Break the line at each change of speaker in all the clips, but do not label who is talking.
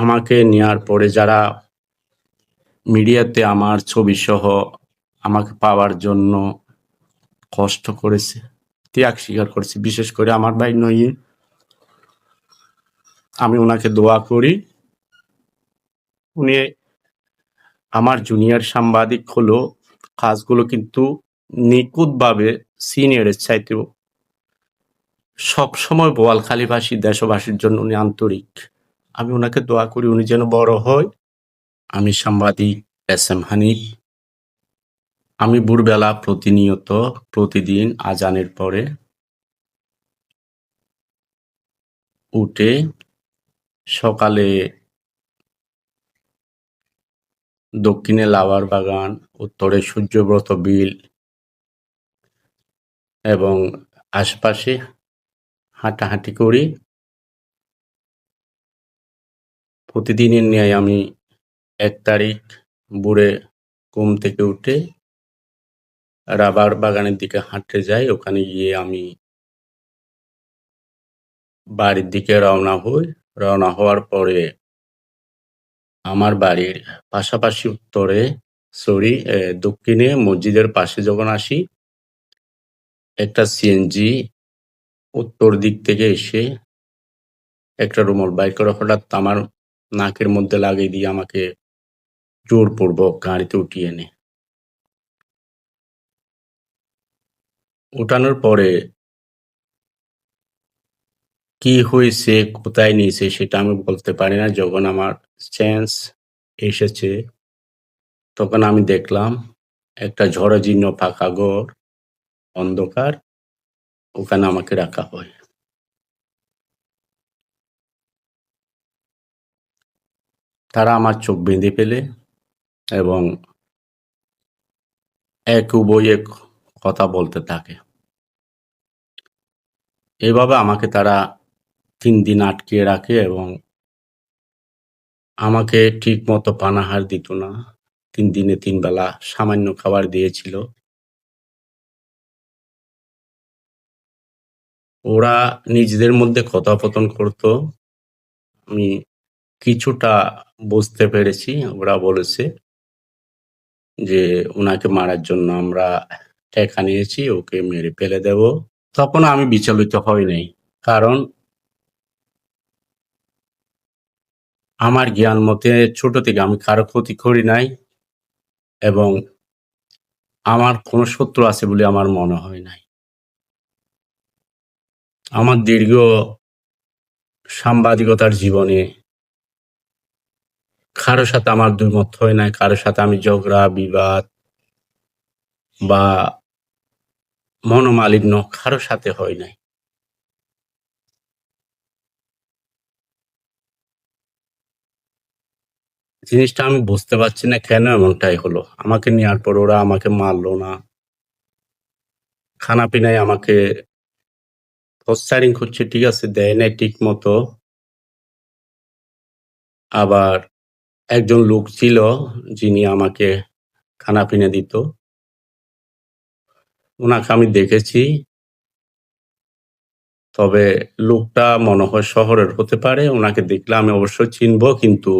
আমাকে নেওয়ার পরে যারা মিডিয়াতে আমার ছবি সহ আমাকে পাওয়ার জন্য কষ্ট করেছে, ত্যাগ স্বীকার করেছে, বিশেষ করে আমার ভাই নইয়ে, আমি ওনাকে দোয়া করি। উনি আমার জুনিয়র সাংবাদিক হলো, কাজগুলো কিন্তু নিখুঁতভাবে সিনিয়রের চাইতেও সবসময় বোয়ালখালীবাসী দেশবাসীর জন্য উনি আন্তরিক। আমি ওনাকে দোয়া করি উনি যেন বড় হয়। আমি সাংবাদিক এস এম হানিফ। আমি ভোরবেলা প্রতিনিয়ত প্রতিদিন আজানের পরে উঠে সকালে দক্ষিণে লাওয়ার বাগান, উত্তরে সূর্যব্রত বিল এবং আশপাশে হাঁটাহাঁটি করি। প্রতিদিনের ন্যায় আমি এক তারিখ বুড়ে ঘুম থেকে উঠে রাবার বাগানের দিকে হাঁটতে যাই। ওখানে গিয়ে আমি বাড়ির দিকে রওনা হই। রওনা হওয়ার পরে আমার বাড়ির পাশাপাশি উত্তরে সরি দক্ষিণে মসজিদের পাশে যখন আসি, একটা সিএনজি উত্তর দিক থেকে এসে একটা রুমাল বাইক করে হঠাৎ আমার নাকের মধ্যে লাগিয়ে দিয়ে আমাকে জোর জোরপূর্বক গাড়িতে উঠিয়ে এনে। উঠানোর পরে কি হয়েছে, কোথায় নিয়েছে সেটা আমি বলতে পারি না। যখন আমার চেঞ্জ এসেছে, তখন আমি দেখলাম একটা ঝড়জীর্ণ ফাঁকা ঘর, অন্ধকার, ওখানে আমাকে রাখা হয়। তারা আমার চোখ বেঁধে ফেলে এবং এক উভয়ে কথা বলতে থাকে। এভাবে আমাকে তারা তিন দিন আটকিয়ে রাখে এবং আমাকে ঠিক মতো পানাহার দিত না। তিন দিনে তিন বেলা সামান্য খাবার দিয়েছিল। ওরা নিজেদের মধ্যে কথোপকথন করত। আমি কিছুটা বুঝতে পেরেছি, ওরা বলেছে যে ওনাকে মারার জন্য আমরা টেকা নিয়েছি, ওকে মেরে ফেলে দেব। তখন আমি বিচলিত হই নাই, কারণ আমার জ্ঞান মতে ছোট থেকে আমি কারও ক্ষতি করি নাই এবং আমার কোনো শত্রু আছে বলে আমার মনে হয় নাই। আমার দীর্ঘ সাংবাদিকতার জীবনে কারও সাথে আমার দুর্মত হয় নাই, কারও সাথে আমি ঝগড়া, বিবাদ বা মনোমালিন্য কারও সাথে হয় নাই। জিনিসটা আমি বুঝতে পারছি না কেন এমনটাই হলো। আমাকে নেওয়ার পর ওরা আমাকে মারলো না। খানা পিনায় আমাকে প্রস্তারিং করছে, ঠিক আছে, দেয় নাই ঠিক মতো আবার একজন লোক ছিল যিনি আমাকে খানা পিনা দিত। ওনাকে আমি দেখেছি। তবে লোকটা মনে হয় শহরের হতে পারে, ওনাকে দেখলে আমি অবশ্যই চিনবো, কিন্তু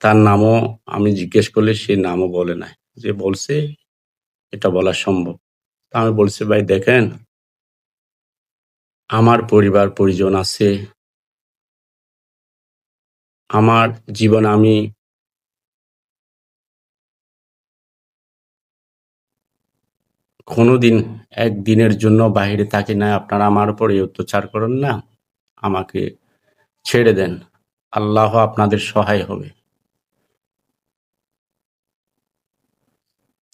তার নামও আমি জিজ্ঞেস করলে সে নামও বলে নাই। যে বলছে, এটা বলা সম্ভব। তা আমি বলছি, ভাই, দেখেন, আমার পরিবার পরিজন আছে আমার জীবন আমি কোনোদিন একদিনের জন্য বাইরে থাকি না আপনারা আমার উপর এই অত্যাচার করেন না। আমাকে ছেড়ে দেন। আল্লাহ আপনাদের সহায় হবে।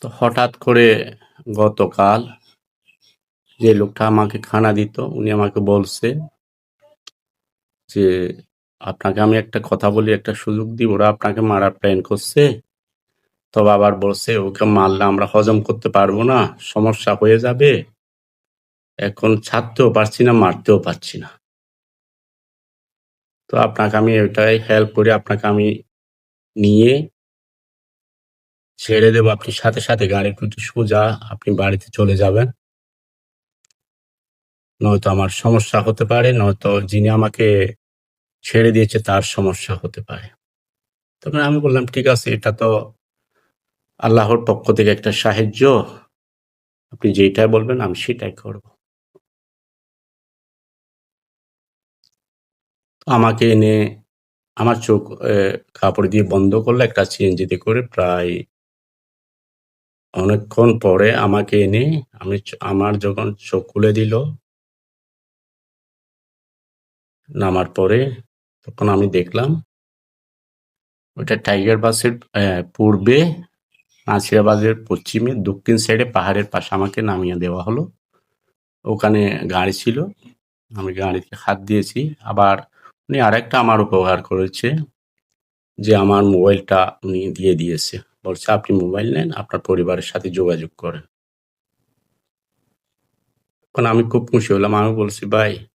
তো হঠাৎ করে গতকাল যে লোকটা আমাকে খানা দিত, উনি আমাকে বলছে যে আপনাকে আমি একটা কথা বলি, একটা সুযোগ দিই ওরা আপনাকে মারার প্ল্যান করছে। তবে আবার বলছে, ওকে মারলে আমরা হজম করতে পারব না। সমস্যা হয়ে যাবে। এখন ছাড়তেও পারছি না, মারতেও পারছি না। তো আপনাকে আমি ওইটাই হেল্প করে। আপনাকে আমি নিয়ে ছেড়ে দেবো। আপনি সাথে সাথে গাড়ি একটু সোজা আপনি বাড়িতে চলে যাবেন। নয়তো আমার সমস্যা হতে পারে, নয়তো যিনি আমাকে ছেড়ে দিয়েছে তার সমস্যা হতে পারে। তখন আমি বললাম, "ঠিক আছে এটা তো আল্লাহর পক্ষ থেকে একটা সাহায্য। আপনি যেইটা বলবেন আমি সেটাই করব।" আমাকে এনে আমার চোখ কাপড় দিয়ে বন্ধ করল একটা সিএনজিতে করে প্রায় অনেকক্ষণ পরে আমাকে এনে আমি আমার যখন চোখ খুলে দিল নামার পরে তখন আমি দেখলাম ওটা টাইগার বাসের পূর্বে, নাসিরাবাদের পশ্চিমে, দক্ষিণ সাইডে পাহাড়ের পাশে আমাকে নামিয়ে দেওয়া হলো। ওখানে গাড়ি ছিল। আমি গাড়িতে হাত দিয়েছি। আবার উনি আরেকটা আমার উপকার করেছে। যে আমার মোবাইলটা উনি দিয়ে দিয়েছে। বলছে, "আপনি মোবাইল নেন, আপনার পরিবারের সাথে যোগাযোগ করেন।" তখন আমি খুব খুশি হলাম। আমি বলছি, "ভাই"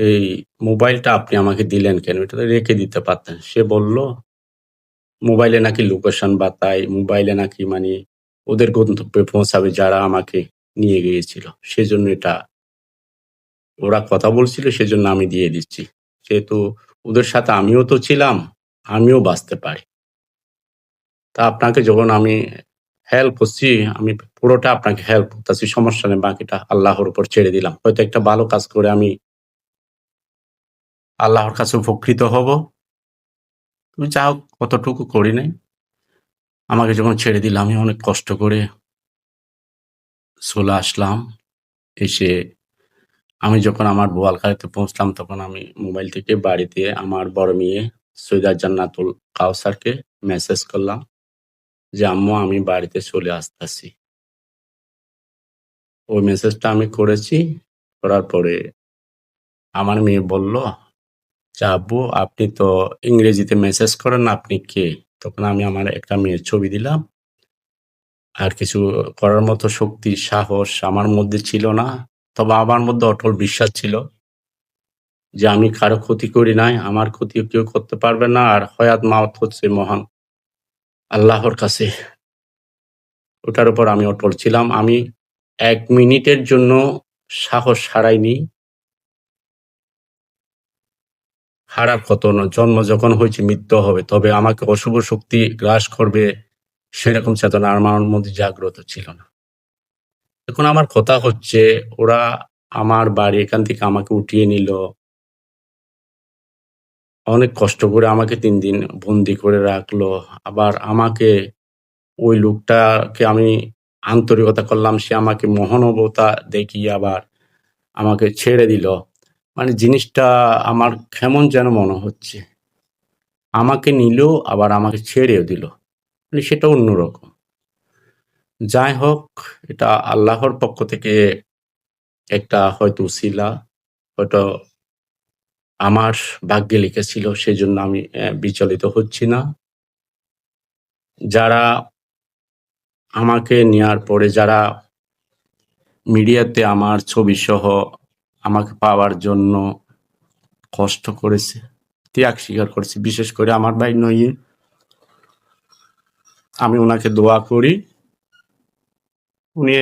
"এই মোবাইলটা আপনি আমাকে দিলেন কেন? এটা রেখে দিতে পারতেন।" সে বলল, "মোবাইলে নাকি লোকেশন বা তাই মোবাইলে নাকি মানে ওদের গন্তব্যে পৌঁছাবে যারা আমাকে নিয়ে গিয়েছিল। সেজন্য এটা" ওরা কথা বলছিল সেজন্য আমি দিয়ে দিচ্ছি। যেহেতু ওদের সাথে আমিও তো ছিলাম, আমিও বাঁচতে পারি। তা আপনাকে যখন আমি হেল্প করছি, আমি পুরোটা আপনাকে হেল্প করতেছি। সমস্যা নেই। বাকিটা আল্লাহর উপর ছেড়ে দিলাম। হয়তো একটা ভালো কাজ করে আমি আল্লাহর কাছে উপকৃত হব। তুমি যা হোক অতটুকু করি নাই। আমাকে যখন ছেড়ে দিল আমি অনেক কষ্ট করে চলে আসলাম। এসে আমি যখন আমার বোয়ালখালীতে পৌঁছলাম তখন আমি মোবাইল থেকে বাড়িতে আমার বড় মেয়ে সৈয়দা জান্নাতুল কাউসারকে মেসেজ করলাম যে, "আম্মু আমি বাড়িতে চলে আসতেছি।" ওই মেসেজটা আমি করেছি। করার পরে আমার মেয়ে বলল যে, "আব্বু আপনি তো ইংরেজিতে মেসেজ করেন আপনি কে?" তখন আমি আমার একটা মেয়ের ছবি দিলাম। আর কিছু করার মতো শক্তি, সাহস আমার মধ্যে ছিল না। তবে আমার মধ্যে অটল বিশ্বাস ছিল। যে আমি কারও ক্ষতি করি নাই। আমার ক্ষতি কেউ করতে পারবে না। আর হয়াত মাওত হচ্ছে মহান আল্লাহর কাছে। ওটার উপর আমি অটল ছিলাম। আমি এক মিনিটের জন্য সাহস হারাইনি। হারার কত না। জন্ম যখন হয়েছে মৃত্যু হবে। তবে আমাকে অশুভ শক্তি গ্রাস করবে, সেরকম চেতনা আমার মধ্যে জাগ্রত ছিল না। এখন আমার কথা হচ্ছে, ওরা আমার বাড়ি এখান থেকে আমাকে উঠিয়ে নিল। অনেক কষ্ট করে আমাকে তিন দিন বন্দি করে রাখল। আবার আমাকে ওই লোকটাকে আমি আন্তরিকতা করলাম। সে আমাকে মহানুভবতা দেখিয়ে আবার আমাকে ছেড়ে দিল। মানে জিনিসটা আমার কেমন যেন মনে হচ্ছে। আমাকে নিল, আবার আমাকে ছেড়েও দিল। মানে সেটা অন্যরকম। যাই হোক, এটা আল্লাহর পক্ষ থেকে একটা হয়তো শিলা হয়তো আমার ভাগ্যে লিখেছিল সেই জন্য আমি বিচলিত হচ্ছি না। যারা আমাকে নেয়ার পরে, যারা মিডিয়াতে আমার ছবিসহ আমাকে পাওয়ার জন্য কষ্ট করেছে, ত্যাগ স্বীকার করেছে। বিশেষ করে আমার ভাই নঈম। আমি ওনাকে দোয়া করি। উনি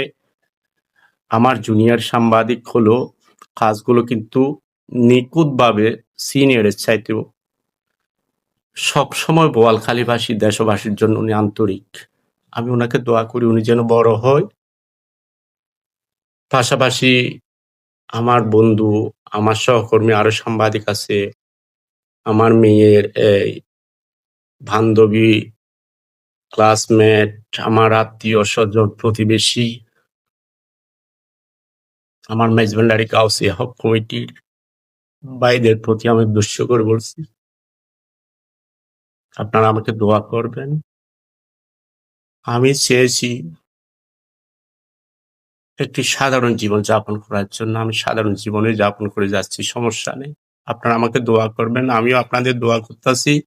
আমার জুনিয়র সাংবাদিক হলো কাজগুলো কিন্তু নিখুঁতভাবে সিনিয়রের চাইতেও সবসময় বোয়ালখালীবাসী, দেশবাসীর জন্য উনি আন্তরিক। আমি ওনাকে দোয়া করি উনি যেন বড় হয়। পাশাপাশি আমার বন্ধু, আমার সহকর্মী আরও সাংবাদিক আছে। আমার মেয়ের এই বান্ধবী, ক্লাসমেট, আমার আত্মীয়-স্বজন, প্রতিবেশী আমার মেজবেন্ডারি কাউসি হক কমিটির ভাইদের প্রতি আমি উদ্দেশ্য করে বলছি। আপনারা আমাকে দোয়া করবেন। আমি চেয়েছি একটি সাধারণ জীবন যাপন করার জন্য। আমি সাধারণ জীবনে যাপন করে যাচ্ছি, সমস্যা নেই। আপনারা আমাকে দোয়া করবেন। আমিও আপনাদের দোয়া করতাছি।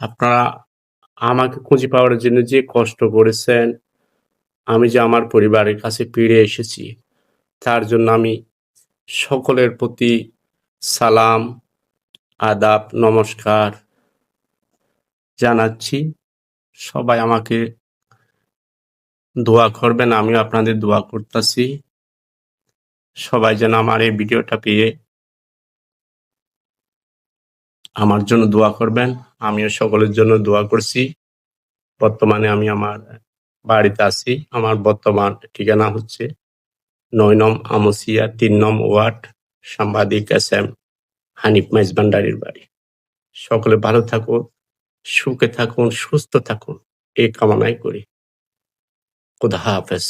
আপনারা আমাকে খুঁজে পাওয়ার জন্য যে কষ্ট করেছেন, আমি যে আমার পরিবারের কাছে ফিরে এসেছি, তার জন্য আমি সকলের প্রতি সালাম, আদাব, নমস্কার জানাচ্ছি। সবাই আমাকে দোয়া করবেন। আমিও আপনাদের দোয়া করতাছি। সবাই যেন আমার এই ভিডিওটা পেয়ে আমার জন্য দোয়া করবেন, আমিও সকলের জন্য দোয়া করছি বর্তমানে আমি আমার বাড়িতে আছি, আমার বর্তমান ঠিকানা হচ্ছে নয় নম আমসিয়া তিন নম ওয়ার্ড সাংবাদিক এস এম হানিফ মেজবান্ডারির বাড়ি সকলে ভালো থাকুন, সুখে থাকুন, সুস্থ থাকুন, এই কামনাই করি খুদা হাফেজ